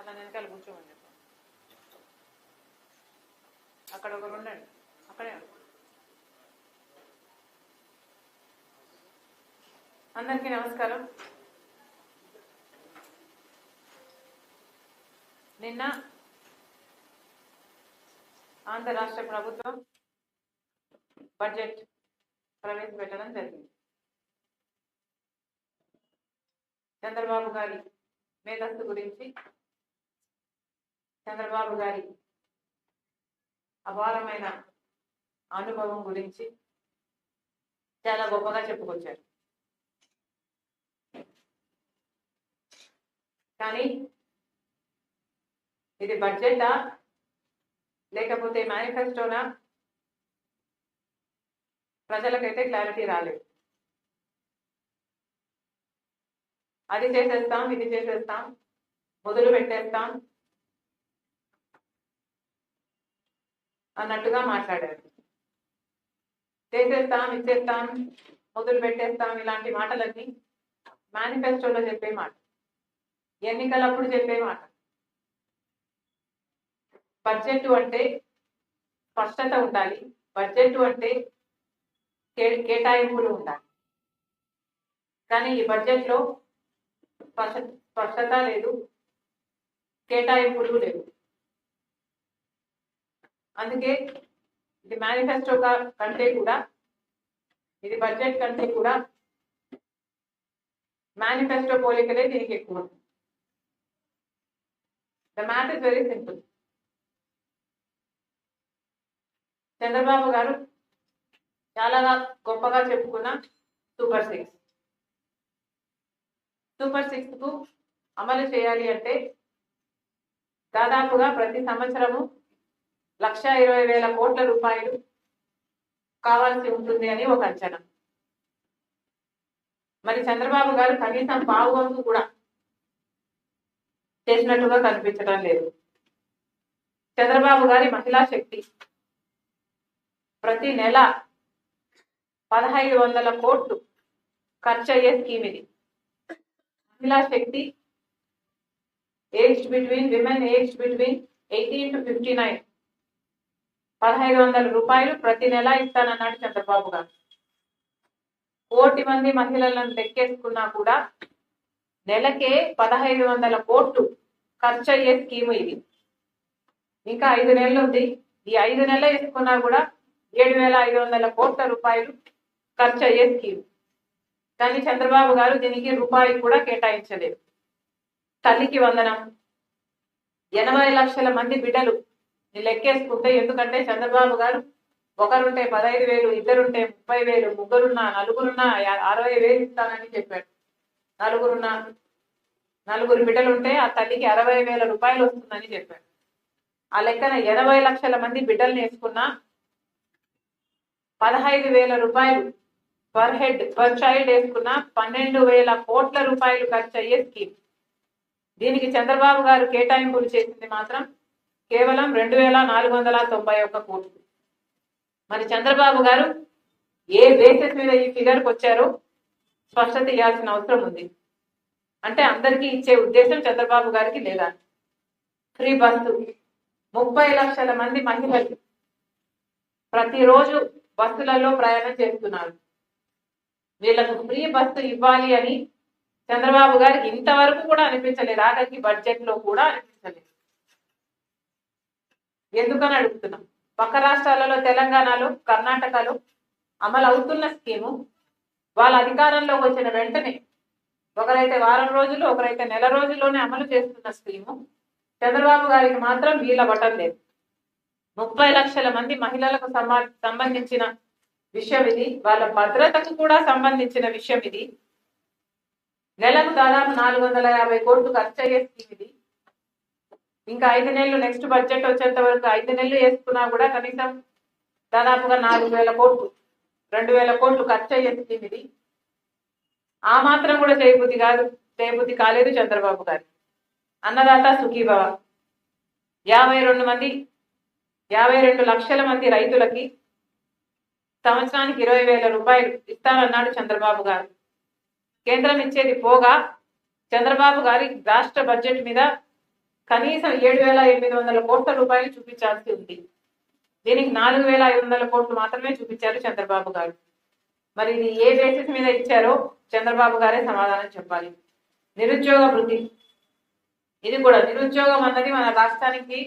అలా వెనకాల కూర్చోమని చెప్పాను అక్కడ ఒకరు ఉండండి అక్కడే అందరికీ నమస్కారం. నిన్న ఆంధ్ర రాష్ట్ర ప్రభుత్వం బడ్జెట్ ప్రవేశపెట్టడం జరిగింది. చంద్రబాబు గారి మేధస్సు గురించి చంద్రబాబు గారి అపారమైన అనుభవం గురించి చాలా గొప్పగా చెప్పుకొచ్చారు. కానీ ఇది బడ్జెటా? లేకపోతే మేనిఫెస్టోనా? ప్రజలకైతే క్లారిటీ రాలేదు. అది చేసేస్తాం ఇది చేసేస్తాం మొదలు పెట్టేస్తాం అన్నట్టుగా మాట్లాడారు. చేసేస్తాం ఇచ్చేస్తాం మొదలు పెట్టేస్తాం ఇలాంటి మాటలన్నీ మేనిఫెస్టోలో చెప్పే మాట. ఎన్నికలప్పుడు చెప్పే మాట. బడ్జెట్ అంటే స్పష్టత ఉండాలి. బడ్జెట్ అంటే కే- కేటాయింపులు ఉండాలి. కానీ ఈ బడ్జెట్లో స్పష్ట స్పష్టత లేదు కేటాయింపులు లేవు. అందుకే ఇది మేనిఫెస్టో కంటే కూడా ఇది బడ్జెట్ కంటే కూడా మేనిఫెస్టో పోలికలే దీనికి ఎక్కువ the math is very simple Chandrababu garu చాలా గొప్పగా చెప్పుకున్న సూపర్ సిక్స్ సూపర్ సిక్స్కు అమలు చేయాలి అంటే దాదాపుగా ప్రతి సంవత్సరము లక్ష ఇరవై వేల కోట్ల రూపాయలు కావాల్సి ఉంటుంది అని ఒక అంచనా. మరి చంద్రబాబు గారు కనీసం పావు వంతు కూడా చేసినట్టుగా కనిపించడం లేదు. చంద్రబాబు గారి మహిళా శక్తి ప్రతి నెల పదహైదు వందల కోట్లు ఖర్చు అయ్యే స్కీమ్ ఇది. Mahila Shakti age between women age between eighteen to fifty nine పదహైదు వందల రూపాయలు ప్రతి నెల ఇస్తానన్నాడు చంద్రబాబు గారు. కోటి మంది మహిళలను లెక్కేసుకున్నా కూడా నెలకే పదహైదు వందల కోట్లు ఖర్చు అయ్యే స్కీమ్ ఇది. ఇంకా ఐదు నెలలు ఉంది. ఈ ఐదు నెలలు వేసుకున్నా కూడా ఏడు వేల ఐదు వందల కోట్ల రూపాయలు ఖర్చు అయ్యే స్కీమ్. కానీ చంద్రబాబు గారు దీనికి రూపాయి కూడా కేటాయించలేదు. తల్లికి వందనం. ఎనభై లక్షల మంది బిడ్డలు లెక్కేసుకుంటే ఎందుకంటే చంద్రబాబు గారు ఒకరుంటే పదహైదు వేలు ఇద్దరుంటే ముప్పై వేలు ముగ్గురున్నా నలుగురున్నా అరవై వేలు ఇస్తానని చెప్పాడు. నలుగురున్నా నలుగురు బిడ్డలుంటే ఆ తల్లికి అరవై వేల రూపాయలు వస్తుందని చెప్పాడు. ఆ లెక్కన ఎనభై లక్షల మంది బిడ్డల్ని నేర్చుకున్నా పదహైదు వేల రూపాయలు పర్ హెడ్ పర్ చైల్డ్ వేసుకున్న పన్నెండు వేల కోట్ల రూపాయలు ఖర్చు అయ్యే స్కీమ్. దీనికి చంద్రబాబు గారు కేటాయింపులు చేసింది మాత్రం కేవలం రెండు వేల నాలుగు వందల తొంభై ఒక్క కోట్లు. మరి చంద్రబాబు గారు ఏ బేసిస్ మీద ఈ ఫిగర్కి వచ్చారో స్పష్టత ఇవ్వాల్సిన అవసరం ఉంది. అంటే అందరికీ ఇచ్చే ఉద్దేశం చంద్రబాబు గారికి లేదా? ఫ్రీ బస్సు ముప్పై లక్షల మంది మహిళలు ప్రతిరోజు బస్సులలో ప్రయాణం చేస్తున్నారు. వీళ్ళకు ఫ్రీ బస్సు ఇవ్వాలి అని చంద్రబాబు గారికి ఇంతవరకు కూడా అనిపించలేదు. ఆఖరికి బడ్జెట్లో కూడా అనిపించలేదు. ఎందుకని అడుగుతున్నాం? పక్క రాష్ట్రాలలో తెలంగాణలో కర్ణాటకలో అమలు అవుతున్న స్కీము వాళ్ళ అధికారంలోకి వచ్చిన వెంటనే ఒకరైతే వారం రోజులు ఒకరైతే నెల రోజుల్లోనే అమలు చేస్తున్న స్కీము చంద్రబాబు గారికి మాత్రం వీళ్ళ బటం లేదు. ముప్పై లక్షల మంది మహిళలకు సంబంధించిన విషయం ఇది. వాళ్ళ భద్రతకు కూడా సంబంధించిన విషయం ఇది. నెలకు దాదాపు నాలుగు వందల యాభై కోట్లు ఖర్చు అయ్యే స్కీమ్ ఇది. ఇంకా ఐదు నెలలు నెక్స్ట్ బడ్జెట్ వచ్చేంత వరకు ఐదు నెలలు వేసుకున్నా కూడా కనీసం దాదాపుగా నాలుగు వేల కోట్లు రెండు వేల కోట్లు ఖర్చు అయ్యే స్కీమ్ ఇది ఆ మాత్రం కూడా చేయబుద్ధి కాదు చేయబుద్ధి కాలేదు చంద్రబాబు గారు. అన్నదాత సుఖీభవ. యాభై రెండు మంది యాభై రెండు లక్షల మంది రైతులకి సంవత్సరానికి ఇరవై వేల రూపాయలు ఇస్తానన్నాడు చంద్రబాబు గారు. కేంద్రం ఇచ్చేది పోగా చంద్రబాబు గారి రాష్ట్ర బడ్జెట్ మీద కనీసం ఏడు వేల ఎనిమిది వందల కోట్ల రూపాయలు చూపించాల్సి ఉంది. దీనికి నాలుగు వేల ఐదు వందల కోట్లు మాత్రమే చూపించారు చంద్రబాబు గారు. మరి ఇది ఏ బేసిస్ మీద ఇచ్చారో చంద్రబాబు గారే సమాధానం చెప్పాలి. నిరుద్యోగ వృద్ధి. ఇది కూడా నిరుద్యోగం అన్నది మన రాష్ట్రానికి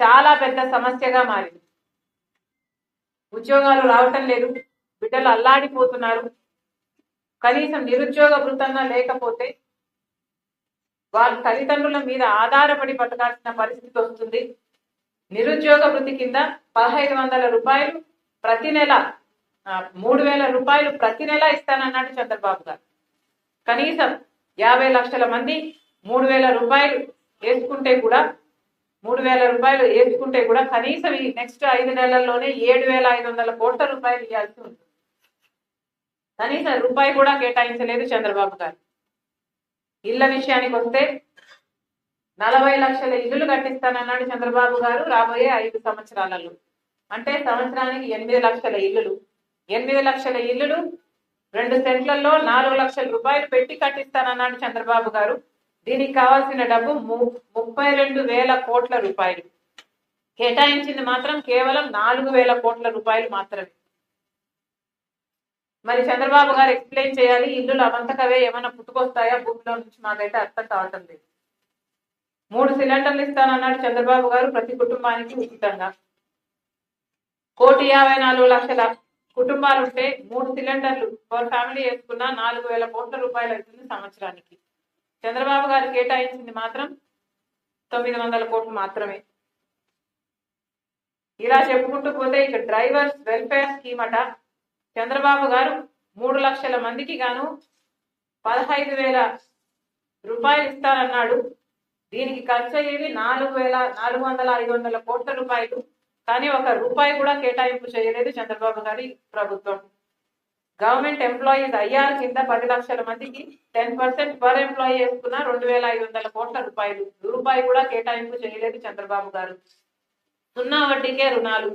చాలా పెద్ద సమస్యగా మారింది. ఉద్యోగాలు రావటం లేదు బిడ్డలు అల్లాడిపోతున్నారు. కనీసం నిరుద్యోగ వృత్తంగా లేకపోతే వాళ్ళు తల్లిదండ్రుల మీద ఆధారపడి బతకాల్సిన పరిస్థితి వస్తుంది. నిరుద్యోగ వృత్తి కింద పదహైదు వందల రూపాయలు ప్రతి నెల మూడు వేల రూపాయలు ప్రతి నెల ఇస్తానన్నాడు చంద్రబాబు గారు. కనీసం యాభై లక్షల మంది మూడు వేల రూపాయలు వేసుకుంటే కూడా మూడు వేల రూపాయలు వేసుకుంటే కూడా కనీసం ఈ నెక్స్ట్ ఐదు నెలల్లోనే ఏడు వేల ఐదు వందల కోట్ల రూపాయలు ఇవ్వాల్సి ఉంటుంది. కనీసం రూపాయి కూడా కేటాయించలేదు చంద్రబాబు గారు. ఇళ్ళ విషయానికి వస్తే నలభై లక్షల ఇల్లులు కట్టిస్తానన్నాడు చంద్రబాబు గారు రాబోయే ఐదు సంవత్సరాలలో. అంటే సంవత్సరానికి ఎనిమిది లక్షల ఇల్లులు. ఎనిమిది లక్షల ఇల్లులు రెండు సెంట్లలో నాలుగు లక్షల రూపాయలు పెట్టి కట్టిస్తానన్నాడు చంద్రబాబు గారు. దీనికి కావాల్సిన డబ్బు ము- ముప్పై రెండు వేల కోట్ల రూపాయలు. కేటాయించింది మాత్రం కేవలం నాలుగు వేల కోట్ల రూపాయలు మాత్రమే. మరి చంద్రబాబు గారు ఎక్స్ప్లెయిన్ చేయాలి ఇల్లులు అవంతకవే ఏమైనా పుట్టుకొస్తాయా? భూమిలో నుంచి మాకైతే అర్థం కావటం లేదు. మూడు సిలిండర్లు ఇస్తానన్నాడు చంద్రబాబు గారు ప్రతి కుటుంబానికి ఉచితంగా. కోటి యాభై నాలుగు లక్షల కుటుంబాలు ఉంటే మూడు సిలిండర్లు పర్ ఫ్యామిలీ వేసుకున్న నాలుగు వేల కోట్ల రూపాయలు అవుతుంది సంవత్సరానికి. చంద్రబాబు గారు కేటాయించింది మాత్రం తొమ్మిది వందల కోట్లు మాత్రమే. ఇలా చెప్పుకుంటూ పోతే ఇక డ్రైవర్స్ వెల్ఫేర్ స్కీమ్ అట చంద్రబాబు గారు మూడు లక్షల మందికి గాను పదహైదు వేల రూపాయలు ఇస్తారన్నాడు. దీనికి ఖర్చు అయ్యేది నాలుగు వేల నాలుగు వందల ఐదు వందల కోట్ల రూపాయలు. కానీ ఒక రూపాయి కూడా కేటాయింపు చేయలేదు చంద్రబాబు గారి ప్రభుత్వం. గవర్నమెంట్ ఎంప్లాయీస్ ఐఆర్ కింద పది లక్షల మందికి టెన్ పర్సెంట్ పర్ ఎంప్లాయీ వేసుకున్న రెండు వేల ఐదు వందల కోట్ల రూపాయలు. రూపాయి కూడా కేటాయింపు చేయలేదు చంద్రబాబు గారు. సున్నా వడ్డీకే రుణాలు.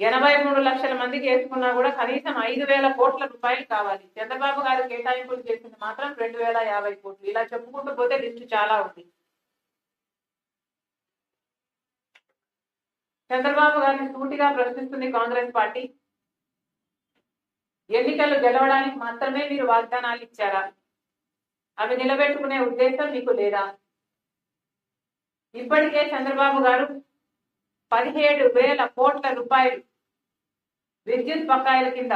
ఎనభై మూడు లక్షల మందికి వేసుకున్నా కూడా కనీసం ఐదు వేల కోట్ల రూపాయలు కావాలి. చంద్రబాబు గారు కేటాయింపులు చేసింది మాత్రం రెండు వేల యాభై కోట్లు. ఇలా చెప్పుకుంటూ పోతే లిస్టు చాలా ఉంది. చంద్రబాబు గారిని సూటిగా ప్రశ్నిస్తుంది కాంగ్రెస్ పార్టీ. ఎన్నికలు గెలవడానికి మాత్రమే మీరు వాగ్దానాలు ఇచ్చారా? అవి నిలబెట్టుకునే ఉద్దేశం మీకు లేదా? ఇప్పటికే చంద్రబాబు గారు పదిహేడు వేల కోట్ల రూపాయలు విద్యుత్ బకాయిల కింద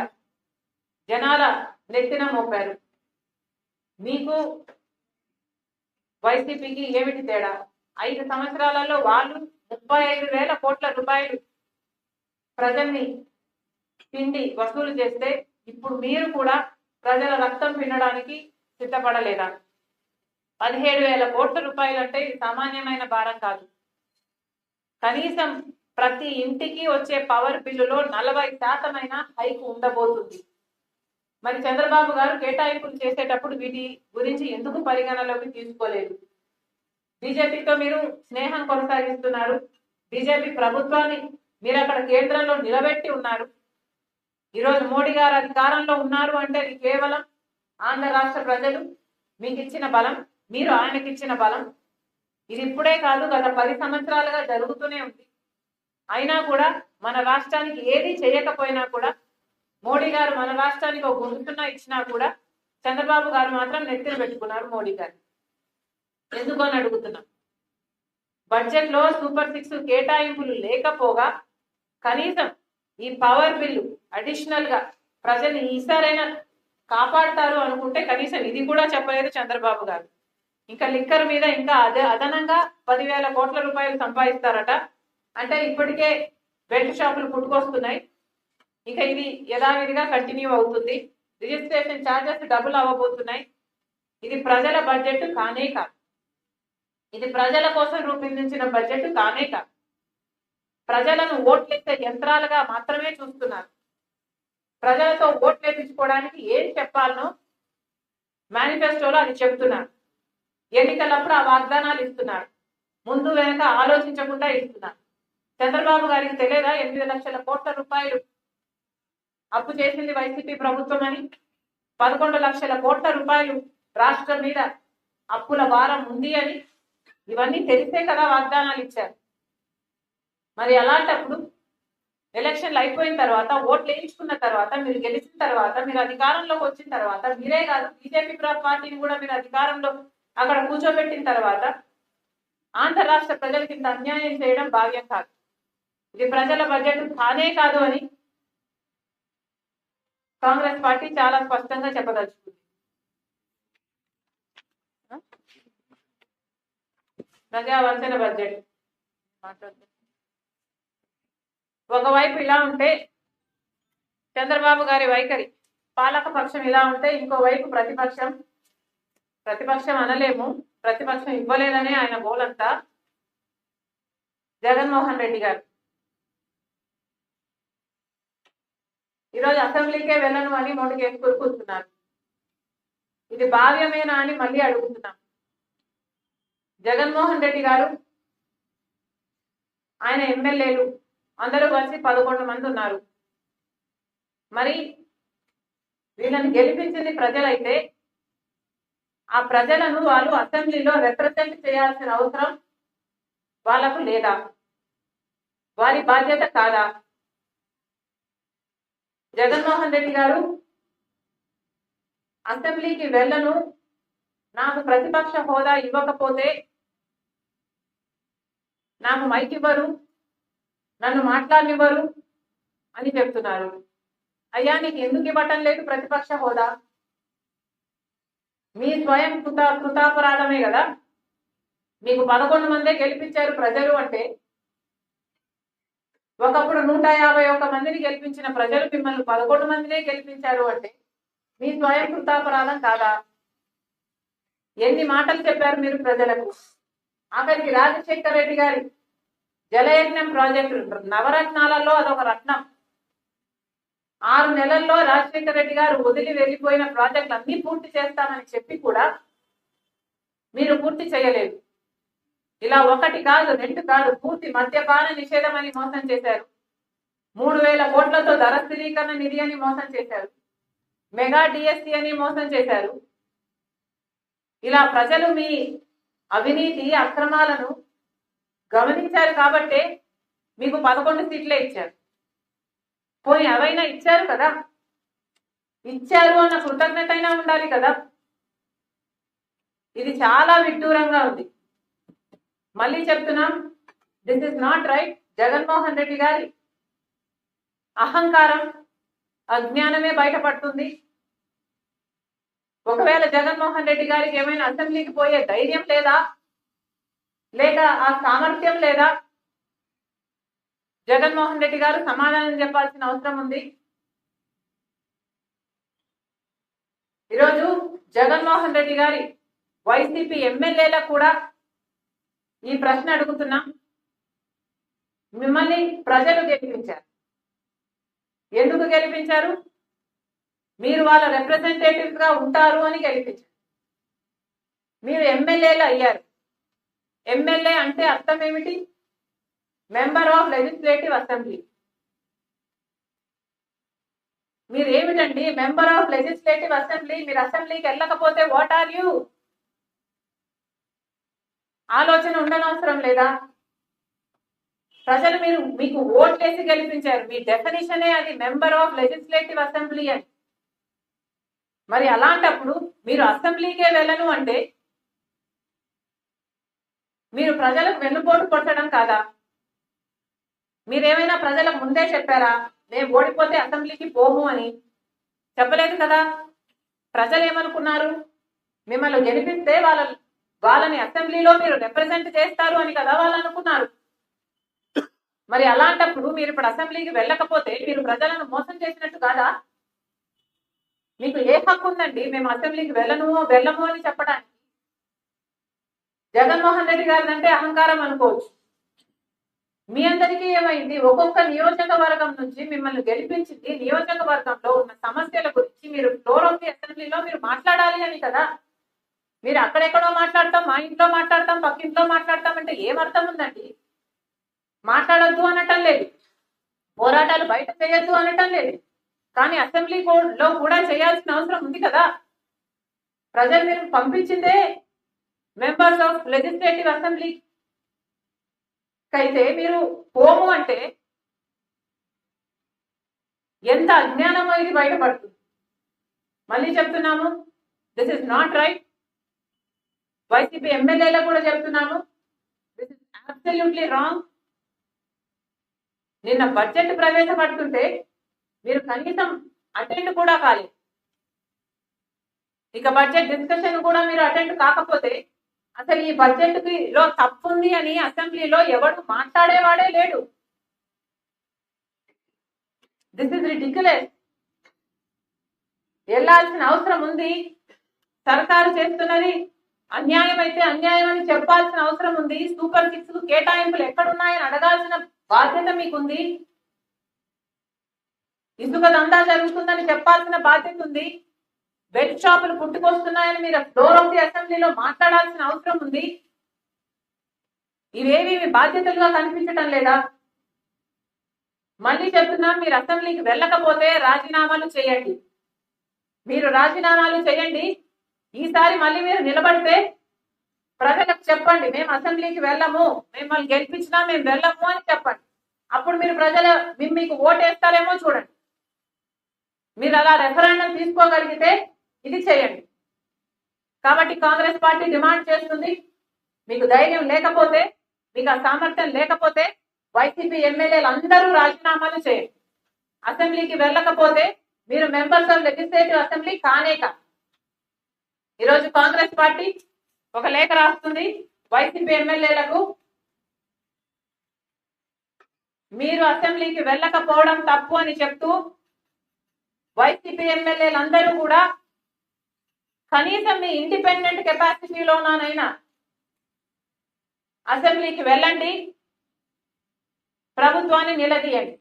జనాల నెత్తిన మోపారు. మీకు వైసీపీకి ఏమిటి తేడా? ఐదు సంవత్సరాలలో వాళ్ళు ముప్పై ఐదు వేల కోట్ల రూపాయలు ప్రజల్ని పిండి వసూలు చేస్తే ఇప్పుడు మీరు కూడా ప్రజల రక్తం పిండడానికి సిద్ధపడలేదా? పదిహేడు వేల కోట్ల రూపాయలు అంటే ఇది సామాన్యమైన భారం కాదు. కనీసం ప్రతి ఇంటికి వచ్చే పవర్ బిల్లులో నలభై శాతమైన హైక్ ఉండబోతుంది. మరి చంద్రబాబు గారు కేటాయింపులు చేసేటప్పుడు వీటి గురించి ఎందుకు పరిగణలోకి తీసుకోలేదు? బీజేపీతో మీరు స్నేహం కొనసాగిస్తున్నారు. బీజేపీ ప్రభుత్వాన్ని మీరు అక్కడ కేంద్రంలో నిలబెట్టి ఉన్నారు. ఈరోజు మోడీ గారు అధికారంలో ఉన్నారు అంటే అది కేవలం ఆంధ్ర రాష్ట్ర ప్రజలు మీకు ఇచ్చిన బలం మీరు ఆయనకి ఇచ్చిన బలం. ఇది ఇప్పుడే కాదు గత పది సంవత్సరాలుగా జరుగుతూనే ఉంది. అయినా కూడా మన రాష్ట్రానికి ఏది చేయకపోయినా కూడా మోడీ గారు మన రాష్ట్రానికి ఒక గుంటున్న ఇచ్చినా కూడా చంద్రబాబు గారు మాత్రం నెత్తిన పెట్టుకున్నారు మోడీ గారు. ఎందుకు అని అడుగుతున్నాం. బడ్జెట్లో సూపర్ సిక్స్ కేటాయింపులు లేకపోగా కనీసం ఈ పవర్ బిల్లు అడిషనల్గా ప్రజల్ని ఈసారైనా కాపాడతారు అనుకుంటే కనీసం ఇది కూడా చెప్పలేదు చంద్రబాబు గారు. ఇంకా లిక్కర్ మీద ఇంకా అదే అదనంగా పదివేల కోట్ల రూపాయలు సంపాదిస్తారట అంటే ఇప్పటికే బెల్ట్ షాపులు పుట్టుకొస్తున్నాయి. ఇంకా ఇది యథావిధిగా కంటిన్యూ అవుతుంది. రిజిస్ట్రేషన్ ఛార్జెస్ డబుల్ అవ్వబోతున్నాయి. ఇది ప్రజల బడ్జెట్ కానే కాదు. ఇది ప్రజల కోసం రూపొందించిన బడ్జెట్ కానే కాదు. ప్రజలను ఓట్లెత్తే యంత్రాలుగా మాత్రమే చూస్తున్నారు. ప్రజలతో ఓట్లేపించుకోవడానికి ఏం చెప్పాలనో మేనిఫెస్టోలో అది చెప్తున్నారు ఎన్నికలప్పుడు ఆ వాగ్దానాలు ఇస్తున్నారు. ముందు వెనక ఆలోచించకుండా ఇస్తున్నారు. చంద్రబాబు గారికి తెలియదా? ఎనిమిది లక్షల కోట్ల రూపాయలు అప్పు చేసింది వైసీపీ ప్రభుత్వం అని? పదకొండు లక్షల కోట్ల రూపాయలు రాష్ట్రం మీద అప్పుల భారం ఉంది అని? ఇవన్నీ తెలిసే కదా వాగ్దానాలు ఇచ్చారు. మరి అలాంటప్పుడు ఎలక్షన్లు అయిపోయిన తర్వాత ఓట్లు వేయించుకున్న తర్వాత మీరు గెలిచిన తర్వాత మీరు అధికారంలోకి వచ్చిన తర్వాత మీరే కాదు బీజేపీ పార్టీని కూడా మీరు అధికారంలో అక్కడ కూర్చోబెట్టిన తర్వాత ఆంధ్ర రాష్ట్ర ప్రజలకి ఇంత అన్యాయం చేయడం భావ్యం కాదు. ఇది ప్రజల బడ్జెట్ కానే కాదు అని కాంగ్రెస్ పార్టీ చాలా స్పష్టంగా చెప్పదలుచుకుంది. ప్రజావంచన బడ్జెట్ ఒకవైపు ఇలా ఉంటే చంద్రబాబు గారి వైఖరి పాలక పక్షం ఇలా ఉంటే ఇంకోవైపు ప్రతిపక్షం ప్రతిపక్షం అనలేము ప్రతిపక్షం ఇవ్వలేదనే ఆయన గోలంతా జగన్మోహన్ రెడ్డి గారు. ఈరోజు అసెంబ్లీకే వెళ్ళను అని మొండికి కూర్చున్నారు ఇది భావ్యమేనా అని మళ్ళీ అడుగుతున్నాం. జగన్మోహన్ రెడ్డి గారు ఆయన ఎమ్మెల్యేలు అందరూ కలిసి పదకొండు మంది ఉన్నారు. మరి వీళ్ళని గెలిపించింది ప్రజలైతే ఆ ప్రజలను వాళ్ళు అసెంబ్లీలో రిప్రజెంట్ చేయాల్సిన అవసరం వాళ్ళకు లేదా? వారి బాధ్యత కాదా? జగన్మోహన్ రెడ్డి గారు అసెంబ్లీకి వెళ్ళను. నాకు ప్రతిపక్ష హోదా ఇవ్వకపోతే నాకు మైక్ ఇవ్వరు నన్ను మాట్లాడనివ్వరు అని చెప్తున్నారు. అయ్యా నీకు ఎందుకు ఇవ్వటం లేదు ప్రతిపక్ష హోదా? మీ స్వయం కృత కృతాపరాధమే కదా. మీకు పదకొండు మందే గెలిపించారు ప్రజలు అంటే ఒకప్పుడు నూట యాభై ఒక్క మందిని గెలిపించిన ప్రజలు మిమ్మల్ని పదకొండు మందినే గెలిపించారు అంటే మీ స్వయం కృతాపరాధం కాదా? ఎన్ని మాటలు చెప్పారు మీరు ప్రజలకు? ఆఖరికి రాజశేఖర రెడ్డి గారి జలయజ్ఞం ప్రాజెక్టు నవరత్నాలలో అదొక రత్నం. ఆరు నెలల్లో రాజశేఖర రెడ్డి గారు వదిలి వెళ్ళిపోయిన ప్రాజెక్టులు అన్ని పూర్తి చేస్తామని చెప్పి కూడా మీరు పూర్తి చేయలేదు. ఇలా ఒకటి కాదు రెండు కాదు పూర్తి మద్యపాన నిషేధం అని మోసం చేశారు. మూడు వేల కోట్లతో ధర స్థిరీకరణ నిధి అని మోసం చేశారు. మెగా డిఎస్సి అని మోసం చేశారు. ఇలా ప్రజలు మీ అవినీతి అక్రమాలను గమనించారు కాబట్టే మీకు పదకొండు సీట్లే ఇచ్చారు. పోయి అవైనా ఇచ్చారు కదా? ఇచ్చారు అన్న కృతజ్ఞత అయినా ఉండాలి కదా? ఇది చాలా విడ్డూరంగా ఉంది. మళ్ళీ చెప్తున్నాం this is not right Jaganmohan Reddy గారి అహంకారం అజ్ఞానమే బయటపడుతుంది. ఒకవేళ జగన్మోహన్ రెడ్డి గారికి ఏమైనా అసెంబ్లీకి పోయే ధైర్యం లేదా లేక ఆ సామర్థ్యం లేదా జగన్మోహన్ రెడ్డి గారు సమాధానం చెప్పాల్సిన అవసరం ఉంది. ఈరోజు జగన్మోహన్ రెడ్డి గారి వైసీపీ ఎమ్మెల్యేలకు కూడా ఈ ప్రశ్న అడుగుతున్నా. మిమ్మల్ని ప్రజలు గెలిపించారు. ఎందుకు గెలిపించారు? మీరు వాళ్ళ రిప్రజెంటేటివ్స్గా ఉంటారు అని గెలిపించారు. మీరు ఎమ్మెల్యేలు అయ్యారు. ఎమ్మెల్యే అంటే అర్థం ఏమిటి? Member of legislative assembly. మీరు ఏమిటండి? మెంబర్ ఆఫ్ లెజిస్లేటివ్ అసెంబ్లీ మీరు అసెంబ్లీకి వెళ్ళకపోతే వాట్ ఆర్ యూ? ఆలోచన ఉండనవసరం లేదా? ప్రజలు మీరు మీకు ఓట్లేసి గెలిపించారు. మీ డెఫినేషనే అది మెంబర్ ఆఫ్ లెజిస్లేటివ్ అసెంబ్లీ అని. మరి అలాంటప్పుడు మీరు అసెంబ్లీకే వెళ్ళను అంటే మీరు ప్రజలకు వెన్నుపోటు కొట్టడం కాదా? మీరేమైనా ప్రజలకు ముందే చెప్పారా? మేము ఓడిపోతే అసెంబ్లీకి పోము అని? చెప్పలేదు కదా? ప్రజలు ఏమనుకున్నారు మిమ్మల్ని గెలిపిస్తే వాళ్ళ వాళ్ళని అసెంబ్లీలో మీరు రిప్రజెంట్ చేస్తారు అని కదా వాళ్ళు అనుకున్నారు. మరి అలాంటప్పుడు మీరు ఇప్పుడు అసెంబ్లీకి వెళ్ళకపోతే మీరు ప్రజలను మోసం చేసినట్టు కాదా? మీకు ఏ హక్కు ఉందండి? మేము అసెంబ్లీకి వెళ్ళను వెళ్ళము అని చెప్పడానికి? జగన్మోహన్ రెడ్డి గారిది అంటే అహంకారం అనుకోవచ్చు. మీ అందరికీ ఏమైంది? ఒక్కొక్క నియోజకవర్గం నుంచి మిమ్మల్ని గెలిపించింది నియోజకవర్గంలో ఉన్న సమస్యల గురించి మీరు ఫ్లోర్ ఆఫ్ ది అసెంబ్లీలో మీరు మాట్లాడాలి అని కదా? మీరు అక్కడెక్కడో మాట్లాడతాం మా ఇంట్లో మాట్లాడతాం పక్కింట్లో మాట్లాడతాం అంటే ఏం అర్థం ఉందండి? మాట్లాడొద్దు అనటం లేదు. పోరాటాలు బయట చేయొద్దు అనటం లేదు. కానీ అసెంబ్లీ లో కూడా చేయాల్సిన అవసరం ఉంది కదా. ప్రజలు మీరు పంపించిందే మెంబర్స్ ఆఫ్ లెజిస్లేటివ్ అసెంబ్లీ. అయితే మీరు హోము అంటే ఎంత అజ్ఞానమో ఇది బయటపడుతుంది. మళ్ళీ చెప్తున్నాము this is not right. YCP ఎమ్మెల్యేలకు కూడా చెప్తున్నాను. దిస్ ఇస్ అబ్సల్యూట్లీ రాంగ్ నిన్న బడ్జెట్ ప్రవేశపెడుతుంటే మీరు కనీసం అటెండ్ కూడా కాలేదు ఇక బడ్జెట్ డిస్కషన్ కూడా మీరు అటెండ్ కాకపోతే అసలు ఈ బడ్జెట్కి లో తప్పు ఉంది అని అసెంబ్లీలో ఎవడు మాట్లాడేవాడే లేడు. దిస్ ఇస్ రిడిక్యులస్ వెళ్ళాల్సిన అవసరం ఉంది. సర్కారు చేస్తున్నది అన్యాయం అయితే అన్యాయం అని చెప్పాల్సిన అవసరం ఉంది. సూపర్ సిక్స్ కేటాయింపులు ఎక్కడున్నాయని అడగాల్సిన బాధ్యత మీకుంది. ఇసుక దందా జరుగుతుందని చెప్పాల్సిన బాధ్యత ఉంది. బెడ్ షాపులు పుట్టుకొస్తున్నాయని మీరు ఫ్లోర్ ఆఫ్ ది అసెంబ్లీలో మాట్లాడాల్సిన అవసరం ఉంది. ఇవేవి మీ బాధ్యతలుగా కనిపించటం లేదా? మళ్ళీ చెప్తున్నా మీరు అసెంబ్లీకి వెళ్ళకపోతే రాజీనామాలు చేయండి. మీరు రాజీనామాలు చేయండి. ఈసారి మళ్ళీ మీరు నిలబడితే ప్రజలకు చెప్పండి మేము అసెంబ్లీకి వెళ్ళము మిమ్మల్ని గెలిపించినా మేము వెళ్ళము అని చెప్పండి. అప్పుడు మీరు ప్రజల మేము మీకు ఓటేస్తారేమో చూడండి. మీరు అలా రెఫరెండం తీసుకోగలిగితే ఇది చేయండి. కాబట్టి కాంగ్రెస్ పార్టీ డిమాండ్ చేస్తుంది మీకు ధైర్యం లేకపోతే మీకు ఆ సామర్థ్యం లేకపోతే వైసీపీ ఎమ్మెల్యేలు అందరూ రాజీనామాలు చేయండి. అసెంబ్లీకి వెళ్ళకపోతే మీరు మెంబర్స్ ఆఫ్ లెజిస్లేటివ్ అసెంబ్లీ కానేక ఈరోజు కాంగ్రెస్ పార్టీ ఒక లేఖ రాస్తుంది. వైసీపీ ఎమ్మెల్యేలకు మీరు అసెంబ్లీకి వెళ్ళకపోవడం తప్పు అని చెప్తూ వైసీపీ ఎమ్మెల్యేలందరూ కూడా కనీసం మీ ఇండిపెండెంట్ కెపాసిటీలోనైనా అసెంబ్లీకి వెళ్ళండి. ప్రభుత్వాన్ని నిలదీయండి.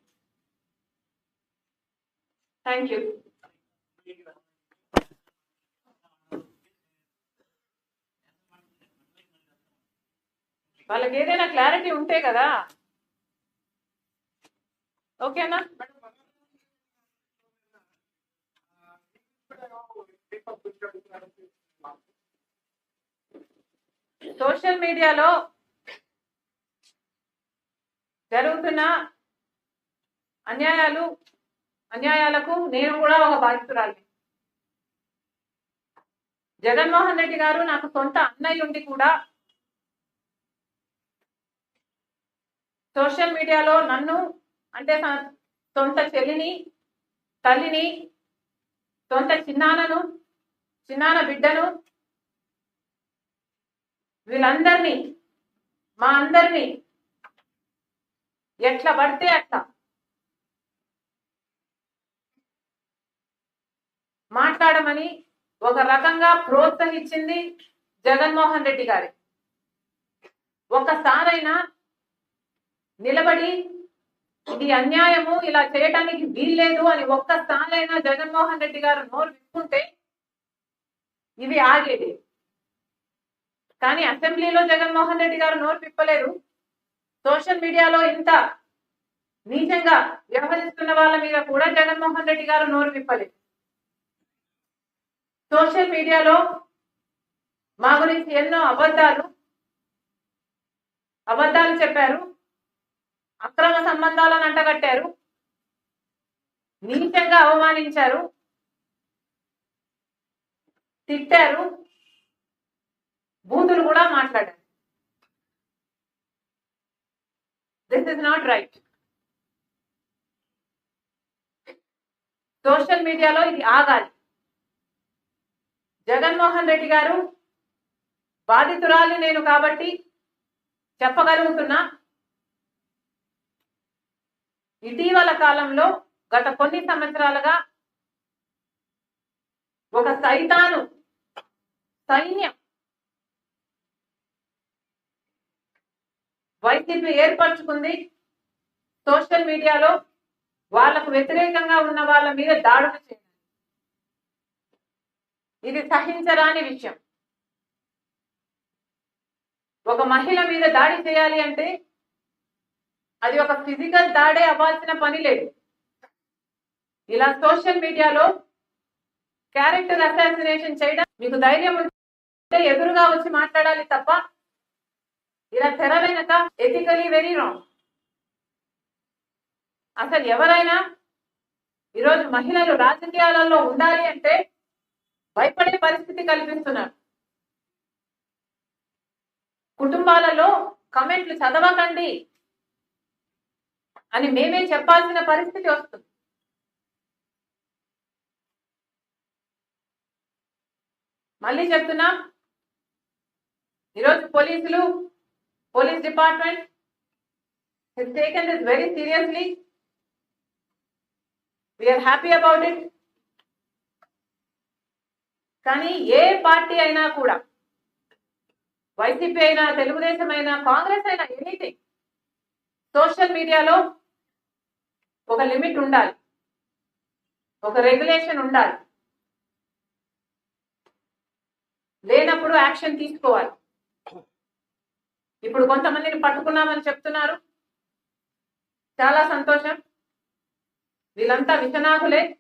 Thank you. వాళ్ళకి ఏదైనా క్లారిటీ ఉంటే కదా. ఓకేనా సోషల్ మీడియాలో జరుగుతున్న అన్యాయాలు అన్యాయాలకు నేను కూడా ఒక బాధితురాలి జగన్మోహన్ రెడ్డి గారు నాకు సొంత అన్నయ్య ఉండి కూడా సోషల్ మీడియాలో నన్ను అంటే స- సొంత చెల్లిని తల్లిని సొంత చిన్నానను చిన్నాన బిడ్డను వీళ్ళందరినీ మా అందరినీ ఎట్లా పడితే అట్లా మాట్లాడమని ఒక రకంగా ప్రోత్సహించింది జగన్మోహన్ రెడ్డి గారి. ఒకసారైనా నిలబడి ఇది అన్యాయము ఇలా చేయటానికి వీల్లేదు అని ఒక్క స్థానైనా జగన్మోహన్ రెడ్డి గారు నోరు విప్పుకుంటే ఇవి ఆగేది. కానీ అసెంబ్లీలో జగన్మోహన్ రెడ్డి గారు నోరు విప్పలేరు సోషల్ మీడియాలో ఇంత నీచంగా వ్యవహరిస్తున్న వాళ్ళ మీద కూడా జగన్మోహన్ రెడ్డి గారు నోరు విప్పలేదు. సోషల్ మీడియాలో మా గురించి ఎన్నో అబద్ధాలు అబద్ధాలు చెప్పారు. అక్రమ సంబంధాలను అంటగట్టారు. నీచంగా అవమానించారు. తిట్టారు. బూతులు కూడా మాట్లాడారు. This is not right social మీడియాలో ఇది ఆగాలి. జగన్మోహన్ రెడ్డి గారు బాధితురాలి నేను కాబట్టి చెప్పగలుగుతున్నా. ఇటీవల కాలంలో గత కొన్ని సంవత్సరాలుగా ఒక సైతాను సైన్యం వైసీపీ ఏర్పరచుకుంది. సోషల్ మీడియాలో వాళ్ళకు వ్యతిరేకంగా ఉన్న వాళ్ళ మీద దాడులు చేయాలి ఇది సహించరాని విషయం. ఒక మహిళ మీద దాడి చేయాలి అంటే అది ఒక ఫిజికల్ దాడే అవ్వాల్సిన పని లేదు. ఇలా సోషల్ మీడియాలో క్యారెక్టర్ అసాసినేషన్ చేయడం మీకు ధైర్యం ఉంటే ఎదురుగా వచ్చి మాట్లాడాలి తప్ప ఇలా తెర వెనక ఎథికలీ వెరీ రాంగ్ అసలు ఎవరైనా ఈరోజు మహిళలు రాజకీయాలలో ఉండాలి అంటే భయపడే పరిస్థితి కల్పిస్తున్నారు. కుటుంబాలలో కమెంట్లు చదవకండి. అని మేమే చెప్పాల్సిన పరిస్థితి వస్తుంది మళ్ళీ చెప్తున్నా ఈరోజు పోలీసులు police department has taken this very seriously. We are happy about it. కానీ ఏ పార్టీ అయినా కూడా వైసీపీ అయినా తెలుగుదేశం అయినా కాంగ్రెస్ అయినా ఎనీథింగ్ సోషల్ మీడియాలో ఒక లిమిట్ ఉండాలి. ఒక రెగ్యులేషన్ ఉండాలి. లేనప్పుడు యాక్షన్ తీసుకోవాలి. ఇప్పుడు కొంతమందిని పట్టుకున్నామని చెప్తున్నారు. చాలా సంతోషం. వీళ్ళంతా విషనాకులే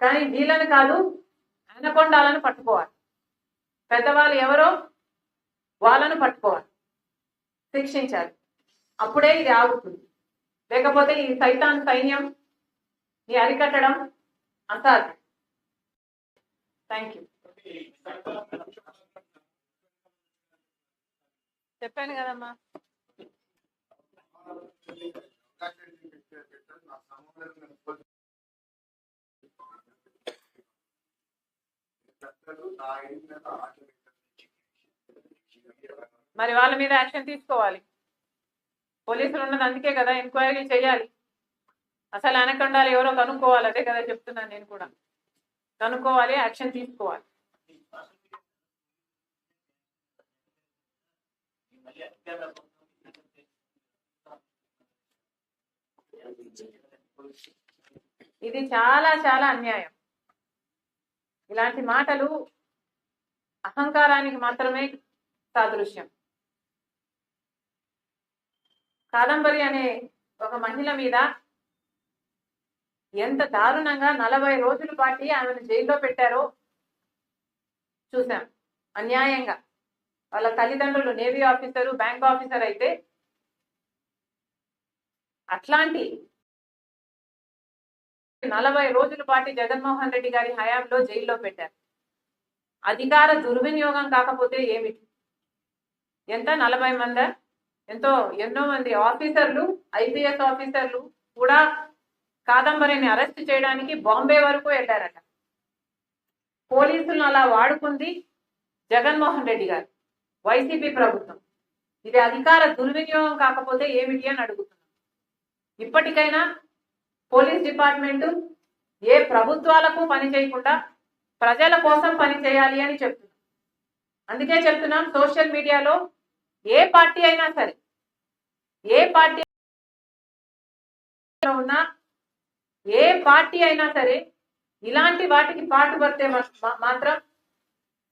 కానీ వీళ్ళని కాదు అనకొండాలను పట్టుకోవాలి. పెద్దవాళ్ళు ఎవరో వాళ్ళను పట్టుకోవాలి. శిక్షించాలి. అప్పుడే ఇది ఆగుతుంది. లేకపోతే ఈ సైతాన్ సైన్యం ఈ అరికట్టడం అసాధ్యం. థ్యాంక్ యూ చెప్పాను కదమ్మా. మరి వాళ్ళ మీద యాక్షన్ తీసుకోవాలి. పోలీసులు ఉన్నది అందుకే కదా ఎంక్వైరీ చేయాలి. అసలు అనకుండా ఎవరో కనుక్కోవాలి అదే కదా చెప్తున్నాను నేను కూడా. కనుక్కోవాలి యాక్షన్ తీసుకోవాలి. ఇది చాలా చాలా అన్యాయం. ఇలాంటి మాటలు అహంకారానికి మాత్రమే సాదృశ్యం. కాదంబరి అనే ఒక మహిళ మీద ఎంత దారుణంగా నలభై రోజుల పాటి ఆమెను జైల్లో పెట్టారో చూసాం అన్యాయంగా. వాళ్ళ తల్లిదండ్రులు నేవీ ఆఫీసరు బ్యాంక్ ఆఫీసర్ అయితే అట్లాంటి నలభై రోజుల పాటు జగన్మోహన్ రెడ్డి గారి హయాంలో జైల్లో పెట్టారు. అధికార దుర్వినియోగం కాకపోతే ఏమిటి? ఎంత? నలభై మందా? ఎంతో ఎన్నో మంది ఆఫీసర్లు ఐపీఎస్ ఆఫీసర్లు కూడా కాదంబరిని అరెస్ట్ చేయడానికి బాంబే వరకు వెళ్ళారట. పోలీసులను అలా వాడుకుంది జగన్మోహన్ రెడ్డి గారు వైసీపీ ప్రభుత్వం. ఇది అధికార దుర్వినియోగం కాకపోతే ఏమిటి అని అడుగుతున్నాం. ఇప్పటికైనా పోలీస్ డిపార్ట్మెంట్ ఏ ప్రభుత్వాలకు పని చేయకుండా ప్రజల కోసం పని చేయాలి అని చెప్తున్నాం. అందుకే చెప్తున్నాం సోషల్ మీడియాలో ఏ పార్టీ అయినా సరే ఏ పార్టీ ఉన్నా ఏ పార్టీ అయినా సరే ఇలాంటి వాటికి పాటుపడితే మా- మాత్రం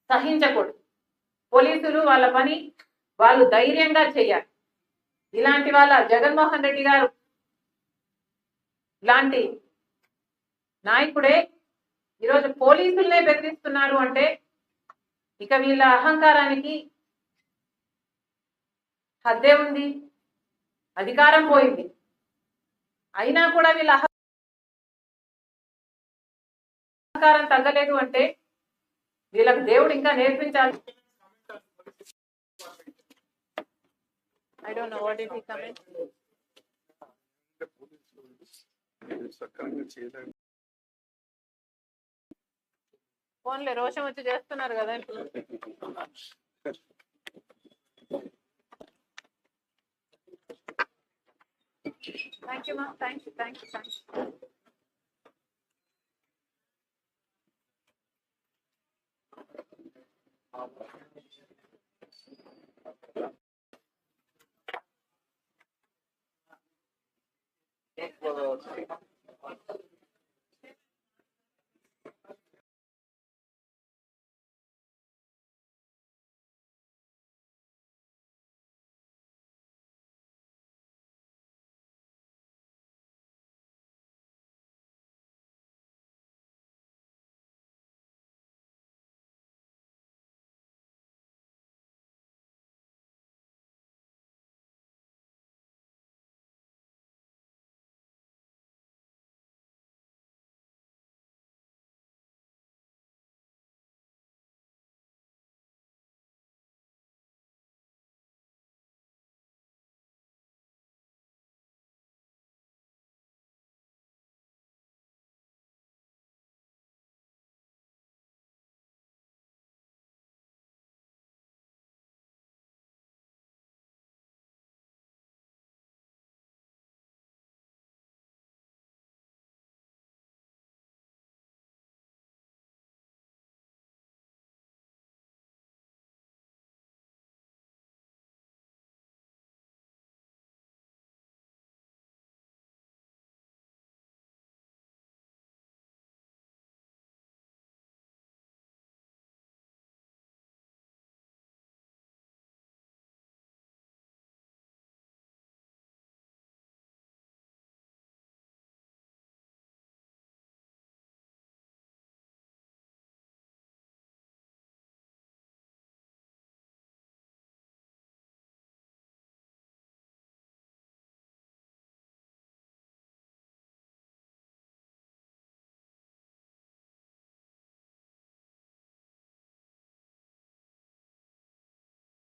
సహించకూడదు. పోలీసులు వాళ్ళ పని వాళ్ళు ధైర్యంగా చేయాలి. ఇలాంటి వాళ్ళ జగన్మోహన్ రెడ్డి గారు ఇలాంటి నాయకుడే ఈరోజు పోలీసులనే బెదిరిస్తున్నారు అంటే ఇక వీళ్ళ అహంకారానికి హద్దే ఉంది అధికారం పోయింది. అయినా కూడా వీళ్ళ అహంకారం తగ్గలేదు అంటే వీళ్ళకు దేవుడు ఇంకా నేర్పించాలి. I don't know what is comment ఫోన్లే రోషం వచ్చి చేస్తున్నారు కదా ఇప్పుడు. Thank you, mom. Thank you. Thank you. Thank you. Thank you.